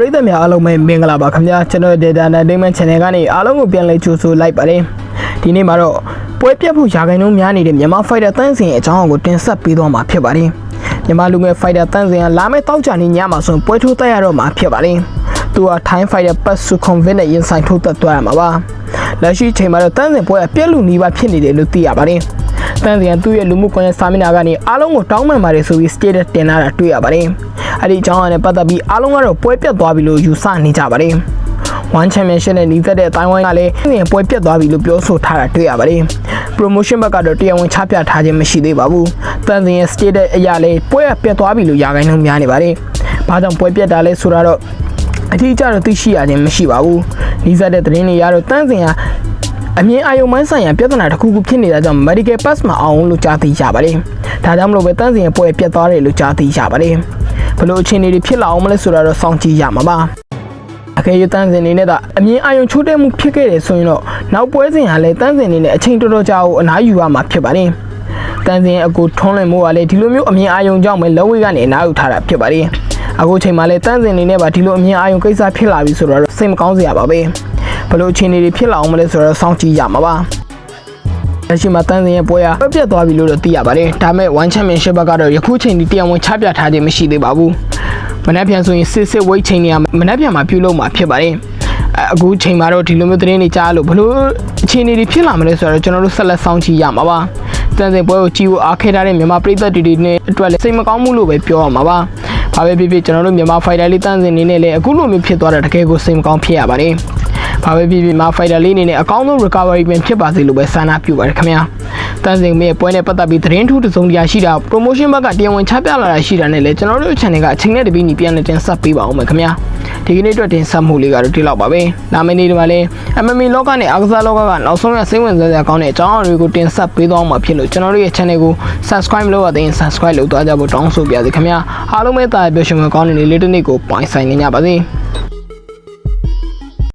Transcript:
ပရိသတ်များအားလုံးပဲမင်္ဂလာပါခင်ဗျာကျွန်တော် Data Entertainment Channel ကနေအားလုံးကိုပြန်လည်ကြိုဆိုလိုက်ပါတယ်ဒီနေ့မှာတော့ပွဲပြတ်ဖို့ရာဂိုင်နှုန်းများနေတဲ့မြန်မာ Fighter တန်းစင်အကြောင်းကိုတင်ဆက်ပေးသွားမှာဖြစ်ပါတယ်မြန်မာလူငယ် Fighter တန်းစင်ကလာမယ့်တောက်ကြနေညမှာဆိုရင်ပွဲထိုးတက်ရတော့မှာဖြစ်ပါတယ်သူက Thai Fighter Pass to Convent နဲ့ရင်ဆိုင်ထိုးတက်သွားရမှာပါလက်ရှိချိန်မှာတော့တန်းစင်ပွဲအပြက်လူနီးပါးဖြစ်နေတယ်လို့သိရပါတယ်တန်းစင်ကသူ့ရဲ့လူမှုကွန်ရက်စာမျက်နှာကနေအားလုံးကိုတောင်းပန်ပါတယ်ဆိုပြီး status တင်လာတာတွေ့ရပါတယ်။ အဲ့ဒီအကြောင်းအရာနဲ့ပတ်သက်ပြီးအားလုံးကတော့ပွဲပြတ်သွားပြီလို့ယူဆနေကြပါတယ်။ One Championship နဲ့ညီသက်တဲ့အတိုင်းဝိုင်းကလည်းတန်းပွဲပြတ်သွားပြီလို့ပြောဆိုထားတာတွေ့ရပါတယ်။ Promotion ဘက်ကတော့တရားဝင်ချပြထားခြင်းမရှိသေးပါဘူး။တန်းစင်ရဲ့ status အရာလည်းပွဲကပြတ်သွားပြီလို့ယာကိုင်းနှုန်းများနေပါတယ်။ဘာကြောင့်ပွဲပြတ်တာလဲဆိုတာတော့အထူးကြတော့သိရှိရခြင်းမရှိပါဘူး။ညီသက်တဲ့သတင်းတွေရတော့တန်းစင်ကအမြင်အာယုံမိုင်းဆိုင်ရာပြဿနာတစ်ခုခုဖြစ်နေတာကြောင့် medical pass မအောင်လို့ကြားသိရပါတယ်။ဒါကြောင့်မလို့ပဲတန်းစင်ရဲ့ပွဲပြတ်သွားတယ်လို့ကြားသိရပါတယ်။ ဘလို့အခြေအနေတွေဖြစ်လာအောင်မလဲဆိုတာတော့စောင့်ကြည့်ရမှာပါ။အကယ်၍တန်းစင်နေနဲ့ကအမြင်အာယုံချိုးတဲ့မှုဖြစ်ခဲ့တယ်ဆိုရင်တော့နောက်ပွဲစဉ်ကလည်းတန်းစင်နေနဲ့အချိန်တော်တော်ကြာကိုအနားယူရမှာဖြစ်ပါတယ်။တန်းစင်အကူထွန်းလွင်မိုးကလည်းဒီလိုမျိုးအမြင်အာယုံကြောင့်ပဲလက်ဝဲကနေအနားယူထားတာဖြစ်ပါတယ်။အခုချိန်မှာလည်းတန်းစင်နေနဲ့ပါဒီလိုအမြင်အာယုံကိစ္စဖြစ်လာပြီဆိုတော့စိတ်မကောင်းစရာပါပဲ။ဘလို့အခြေအနေတွေဖြစ်လာအောင်မလဲဆိုတော့စောင့်ကြည့်ရမှာပါ။ လက်ရှိမှာတန်းစင်ရဲ့ပွဲဟာပြတ်သွားပြီလို့တော့သိရပါတယ်။ဒါပေမဲ့ One Championship ဘက်ကတော့ယခုချိန်ထိတရားဝင်ချပြထားခြင်းမရှိသေးပါဘူး။မနက်ဖြန်ဆိုရင်စစ်စစ်ဝိတ်ချိန်နေရမနက်ဖြန်မှာပြုလုပ်မှာဖြစ်ပါတယ်။အအခုချိန်မှာတော့ဒီလိုမျိုးသတင်းတွေကြားလို့ဘလို့အခြေအနေတွေဖြစ်လာမလဲဆိုတော့ကျွန်တော်တို့ဆက်လက်စောင့်ကြည့်ရမှာပါ။တန်းစင်ပွဲကိုကြည့်ဖို့အားခဲထားတဲ့မြန်မာပြည်သက်တွေတွေနဲ့အတွက်လည်းစိတ်မကောင်းမှုလို့ပဲပြောရမှာပါ။ဘာပဲဖြစ်ဖြစ်ကျွန်တော်တို့မြန်မာ fighter လေးတန်းစင်နေနဲ့လည်းအခုလိုမျိုးဖြစ်သွားတာတကယ်ကိုစိတ်မကောင်းဖြစ်ရပါတယ်။ ဘာပဲဖြစ်ဖြစ်မှာ fighter လေးအနေနဲ့အကောင်းဆုံး recovery ပြန်ဖြစ်ပါစေလို့ပဲဆန္ဒပြုပါတယ်ခင်ဗျာ။တန်းစင်ရဲ့ပွဲနဲ့ပတ်သက်ပြီးသတင်းထူးတစ်စုံတရာရှိတာ promotion ဘက်ကတရားဝင်ချပြလာတာရှိတာနဲ့လည်းကျွန်တော်တို့ channel ကအချိန်နဲ့တပီးညီပြန်လည်တင်ဆက်ပေးပါအောင်မယ်ခင်ဗျာ။ဒီကနေ့အတွက်တင်ဆက်မှုလေးကတော့ဒီလောက်ပါပဲ။လာမယ့်နေ့ဒီမှာလည်း MMA လောကနဲ့အားကစားလောကကနောက်ဆုံးရစိတ်ဝင်စားစရာကောင်းတဲ့အကြောင်းအရာတွေကိုတင်ဆက်ပေးသွားမှာဖြစ်လို့ကျွန်တော်တို့ရဲ့ channel ကို subscribe လုပ်ရတဲ့ subscribe လုပ်သွားကြဖို့တောင်းဆိုပါရစေခင်ဗျာ။အားလုံးပဲတာပြောရှင်မကောင်းတဲ့နေ့လေးတစ်နေ့ကိုပိုင်ဆိုင်နေကြပါစေ။